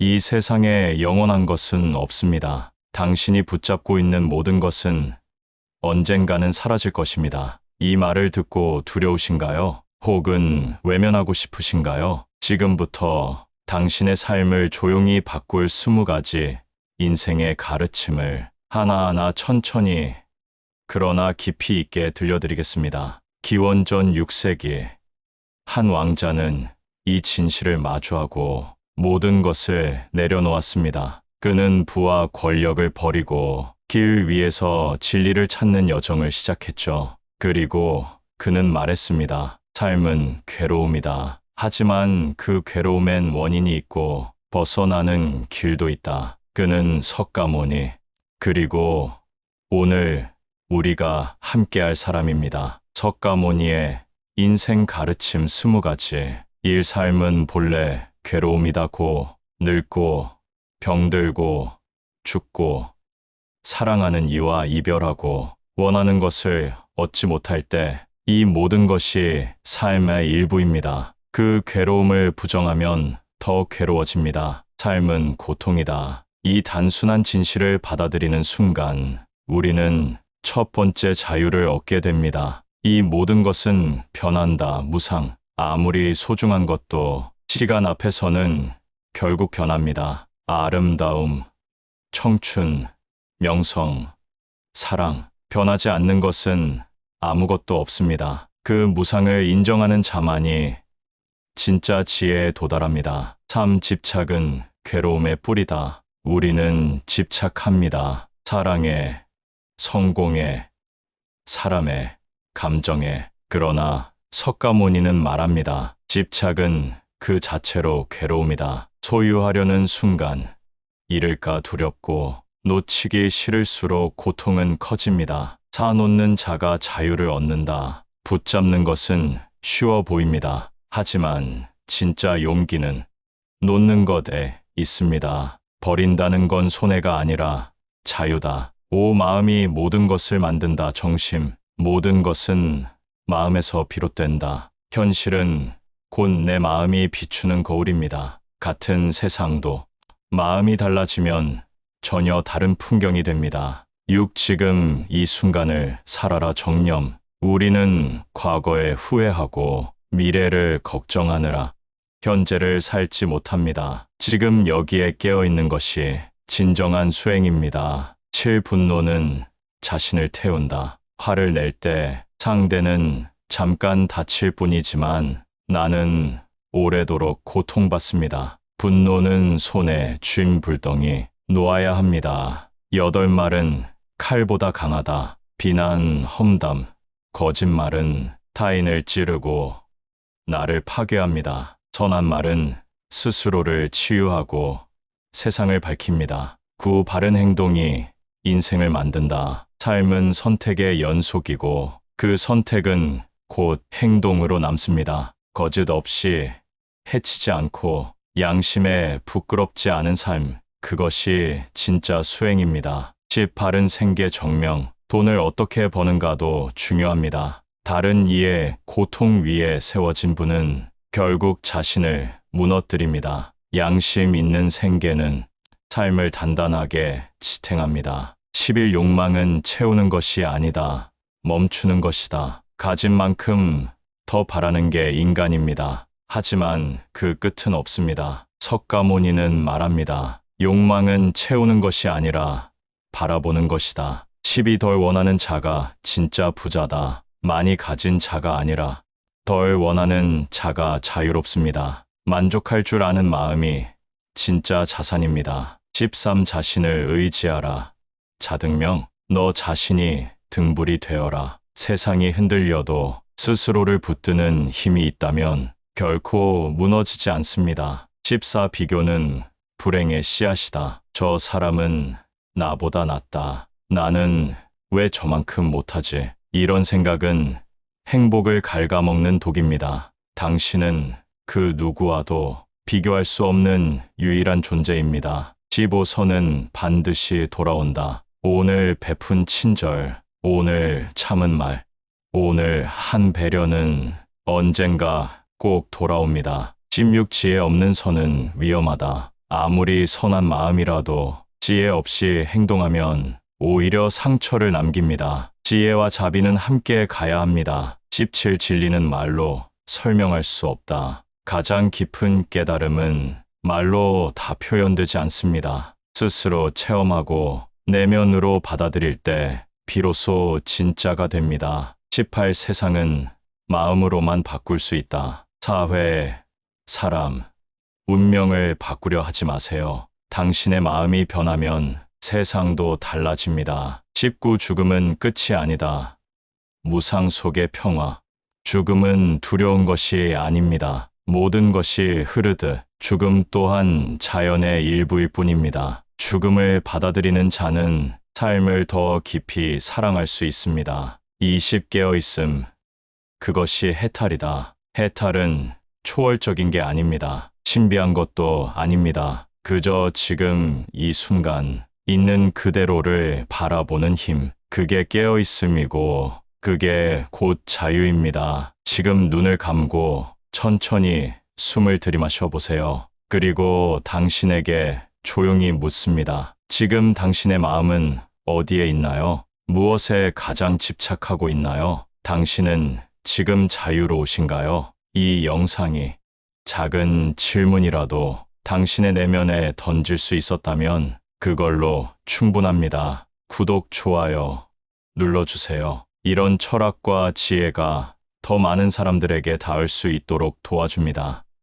이 세상에 영원한 것은 없습니다. 당신이 붙잡고 있는 모든 것은 언젠가는 사라질 것입니다. 이 말을 듣고 두려우신가요? 혹은 외면하고 싶으신가요? 지금부터 당신의 삶을 조용히 바꿀 스무 가지 인생의 가르침을 하나하나 천천히 그러나 깊이 있게 들려드리겠습니다. 기원전 6세기 한 왕자는 이 진실을 마주하고 모든 것을 내려놓았습니다. 그는 부와 권력을 버리고 길 위에서 진리를 찾는 여정을 시작했죠. 그리고 그는 말했습니다. 삶은 괴로움이다. 하지만 그 괴로움엔 원인이 있고 벗어나는 길도 있다. 그는 석가모니 그리고 오늘 우리가 함께할 사람입니다. 석가모니의 인생 가르침 스무 가지. 일 삶은 본래 괴로움이다고 늙고 병들고 죽고 사랑하는 이와 이별하고 원하는 것을 얻지 못할 때 이 모든 것이 삶의 일부입니다. 그 괴로움을 부정하면 더 괴로워집니다. 삶은 고통이다. 이 단순한 진실을 받아들이는 순간 우리는 첫 번째 자유를 얻게 됩니다. 이 모든 것은 변한다, 무상. 아무리 소중한 것도 시간 앞에서는 결국 변합니다. 아름다움, 청춘, 명성, 사랑. 변하지 않는 것은 아무것도 없습니다. 그 무상을 인정하는 자만이 진짜 지혜에 도달합니다. 삶 집착은 괴로움의 뿌리다. 우리는 집착합니다. 사랑에, 성공에, 사람에, 감정에. 그러나 석가모니는 말합니다. 집착은 그 자체로 괴로움이다. 소유하려는 순간, 잃을까 두렵고, 놓치기 싫을수록 고통은 커집니다. 사놓는 자가 자유를 얻는다. 붙잡는 것은 쉬워 보입니다. 하지만 진짜 용기는 놓는 것에 있습니다. 버린다는 건 손해가 아니라 자유다. 오 마음이 모든 것을 만든다. 정심. 모든 것은 마음에서 비롯된다. 현실은 곧 내 마음이 비추는 거울입니다. 같은 세상도 마음이 달라지면 전혀 다른 풍경이 됩니다. 6. 지금 이 순간을 살아라 정념. 우리는 과거에 후회하고 미래를 걱정하느라 현재를 살지 못합니다. 지금 여기에 깨어 있는 것이 진정한 수행입니다. 7. 분노는 자신을 태운다. 화를 낼 때 상대는 잠깐 다칠 뿐이지만 나는 오래도록 고통받습니다. 분노는 손에 쥔 불덩이 놓아야 합니다. 여덟 말은 칼보다 강하다. 비난, 험담, 거짓말은 타인을 찌르고 나를 파괴합니다. 선한 말은 스스로를 치유하고 세상을 밝힙니다. 구 바른 행동이 인생을 만든다. 삶은 선택의 연속이고 그 선택은 곧 행동으로 남습니다. 거짓 없이 해치지 않고 양심에 부끄럽지 않은 삶. 그것이 진짜 수행입니다. 집 바른 생계 정명, 돈을 어떻게 버는가도 중요합니다. 다른 이의 고통 위에 세워진 분은 결국 자신을 무너뜨립니다. 양심 있는 생계는 삶을 단단하게 지탱합니다. 10일 욕망은 채우는 것이 아니다. 멈추는 것이다. 가진 만큼 더 바라는 게 인간입니다. 하지만 그 끝은 없습니다. 석가모니는 말합니다. 욕망은 채우는 것이 아니라 바라보는 것이다. 10이 덜 원하는 자가 진짜 부자다. 많이 가진 자가 아니라 덜 원하는 자가 자유롭습니다. 만족할 줄 아는 마음이 진짜 자산입니다. 13 자신을 의지하라. 자등명, 너 자신이 등불이 되어라. 세상이 흔들려도 스스로를 붙드는 힘이 있다면 결코 무너지지 않습니다. 14 비교는 불행의 씨앗이다. 저 사람은 나보다 낫다. 나는 왜 저만큼 못하지? 이런 생각은 행복을 갉아먹는 독입니다. 당신은 그 누구와도 비교할 수 없는 유일한 존재입니다. 15선은 반드시 돌아온다. 오늘 베푼 친절, 오늘 참은 말, 오늘 한 배려는 언젠가 꼭 돌아옵니다. 16지에 없는 선은 위험하다. 아무리 선한 마음이라도 지혜 없이 행동하면 오히려 상처를 남깁니다. 지혜와 자비는 함께 가야 합니다. 17 진리는 말로 설명할 수 없다. 가장 깊은 깨달음은 말로 다 표현되지 않습니다. 스스로 체험하고 내면으로 받아들일 때 비로소 진짜가 됩니다. 18 세상은 마음으로만 바꿀 수 있다. 사회, 사람, 운명을 바꾸려 하지 마세요. 당신의 마음이 변하면 세상도 달라집니다. 19 죽음은 끝이 아니다. 무상 속의 평화. 죽음은 두려운 것이 아닙니다. 모든 것이 흐르듯 죽음 또한 자연의 일부일 뿐입니다. 죽음을 받아들이는 자는 삶을 더 깊이 사랑할 수 있습니다. 20 깨어 있음. 그것이 해탈이다. 해탈은 초월적인 게 아닙니다. 신비한 것도 아닙니다. 그저 지금 이 순간 있는 그대로를 바라보는 힘. 그게 깨어 있음이고 그게 곧 자유입니다. 지금 눈을 감고 천천히 숨을 들이마셔 보세요. 그리고 당신에게 조용히 묻습니다. 지금 당신의 마음은 어디에 있나요? 무엇에 가장 집착하고 있나요? 당신은 지금 자유로우신가요? 이 영상이 작은 질문이라도 당신의 내면에 던질 수 있었다면 그걸로 충분합니다. 구독, 좋아요 눌러주세요. 이런 철학과 지혜가 더 많은 사람들에게 닿을 수 있도록 도와줍니다.